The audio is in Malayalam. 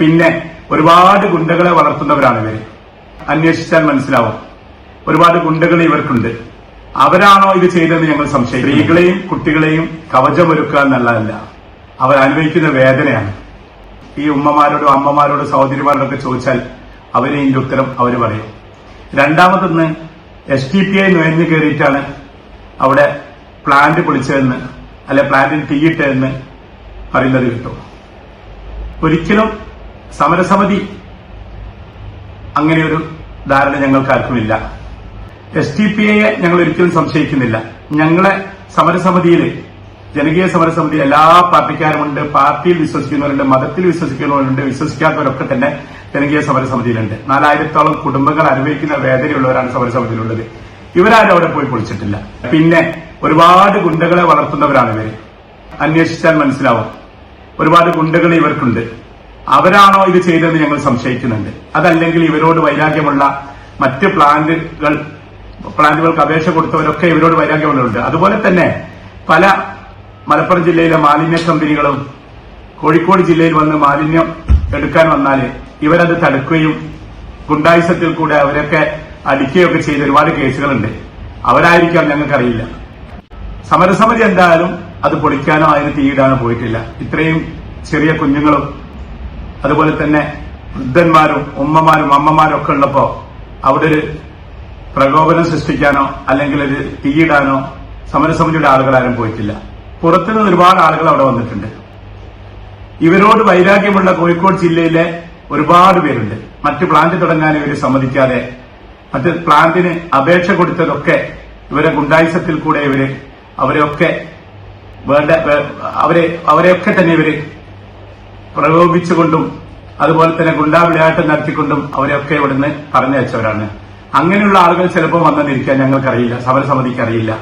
പിന്നെ ഒരുപാട് ഗുണ്ടകളെ വളർത്തുന്നവരാണ് ഇവർ. അന്വേഷിച്ചാൽ മനസ്സിലാവും. ഒരുപാട് ഗുണ്ടകൾ ഇവർക്കുണ്ട്. അവരാണോ ഇത് ചെയ്തതെന്ന് ഞങ്ങൾ സംശയിക്കും സ്ത്രീകളെയും കുട്ടികളെയും കവചമൊരുക്കുക എന്നുള്ളതല്ല അവർ അനുഭവിക്കുന്ന വേദനയാണ്. ഈ ഉമ്മമാരോടും അമ്മമാരോടും സഹോദരിമാരോടൊക്കെ ചോദിച്ചാൽ അവരെ ഇതിന്റെ ഉത്തരം അവർ പറയും. രണ്ടാമതൊന്ന് എസ് ടി പി ഐ നുഴഞ്ഞു കയറിയിട്ടാണ് അവിടെ പ്ലാന്റ് പൊളിച്ചതെന്ന് അല്ലെ പ്ലാന്റിൽ തീയിട്ടതെന്ന് പറയുന്നത് കിട്ടും. ഒരിക്കലും സമരസമിതി. അങ്ങനെ ഒരു ധാരണ ഞങ്ങൾക്ക് ആർക്കുമില്ല എസ് ടി പി എയെ ഞങ്ങൾ ഒരിക്കലും സംശയിക്കുന്നില്ല. ഞങ്ങളെ സമരസമിതിയിൽ ജനകീയ സമരസമിതി എല്ലാ പാർട്ടിക്കാരുമുണ്ട് പാർട്ടിയിൽ വിശ്വസിക്കുന്നവരുണ്ട് മതത്തിൽ വിശ്വസിക്കുന്നവരുണ്ട് വിശ്വസിക്കാത്തവരൊക്കെ തന്നെ ജനകീയ സമരസമിതിയിലുണ്ട്. നാലായിരത്തോളം കുടുംബങ്ങൾ അനുഭവിക്കുന്ന വേദനയുള്ളവരാണ് സമരസമിതിയിലുള്ളത്. ഇവരാരും അവിടെ പോയി പൊളിച്ചിട്ടില്ല. പിന്നെ ഒരുപാട് ഗുണ്ടകളെ വളർത്തുന്നവരാണ് ഇവർ അന്വേഷിച്ചാൽ മനസ്സിലാവും. ഒരുപാട് ഗുണ്ടകൾ ഇവർക്കുണ്ട്. അവരാണോ ഇത് ചെയ്തതെന്ന് ഞങ്ങൾ സംശയിക്കുന്നുണ്ട്. അതല്ലെങ്കിൽ ഇവരോട് വൈരാഗ്യമുള്ള മറ്റ് പ്ലാന്റുകൾ പ്ലാന്റുകൾക്ക് അപേക്ഷ കൊടുത്തവരൊക്കെ ഇവരോട് വൈരാഗ്യമുള്ളവരുണ്ട്. അതുപോലെ തന്നെ പല മലപ്പുറം ജില്ലയിലെ മാലിന്യ കമ്പനികളും കോഴിക്കോട് ജില്ലയിൽ വന്ന് മാലിന്യം എടുക്കാൻ വന്നാൽ ഇവരത് തടുക്കുകയും ഗുണ്ടായുസത്തിൽ കൂടെ അവരൊക്കെ അടിക്കുകയൊക്കെ ചെയ്ത ഒരുപാട് കേസുകളുണ്ട്. അവരായിരിക്കാം ഞങ്ങൾക്കറിയില്ല. സമരസമിതി എന്തായാലും അത് പൊളിക്കാനോ അതിന് തീയിടാനോ പോയിട്ടില്ല. ഇത്രയും ചെറിയ കുഞ്ഞുങ്ങളും അതുപോലെ തന്നെ വൃദ്ധന്മാരും ഉമ്മമാരും അമ്മമാരും ഒക്കെ ഉള്ളപ്പോ അവിടെ ഒരു പ്രകോപനം സൃഷ്ടിക്കാനോ അല്ലെങ്കിൽ ഒരു തീയിടാനോ സമരസമിതിയുടെ ആളുകളാരും പോയിട്ടില്ല. പുറത്തുനിന്ന് ഒരുപാട് ആളുകൾ അവിടെ വന്നിട്ടുണ്ട്. ഇവരോട് വൈരാഗ്യമുള്ള കോഴിക്കോട് ജില്ലയിലെ ഒരുപാട് പേരുണ്ട്. മറ്റ് പ്ലാന്റ് തുടങ്ങാൻ ഇവർ സമ്മതിക്കാതെ മറ്റ് പ്ലാന്റിന് അപേക്ഷ കൊടുത്തതൊക്കെ ഇവരെ ഗുണ്ടായുസത്തിൽ കൂടെ ഇവർ അവരെയൊക്കെ വേണ്ട അവരെ അവരെയൊക്കെ തന്നെ ഇവർ പ്രകോപിച്ചുകൊണ്ടും അതുപോലെ തന്നെ ഗുണ്ടാ വിളയാട്ടം നടത്തിക്കൊണ്ടും അവരെയൊക്കെ ഇവിടുന്ന് പറഞ്ഞയച്ചവരാണ്. അങ്ങനെയുള്ള ആളുകൾ ചിലപ്പോൾ വന്നെന്നിരിക്കാൻ ഞങ്ങൾക്കറിയില്ല സമരസമിതിക്ക് അറിയില്ല.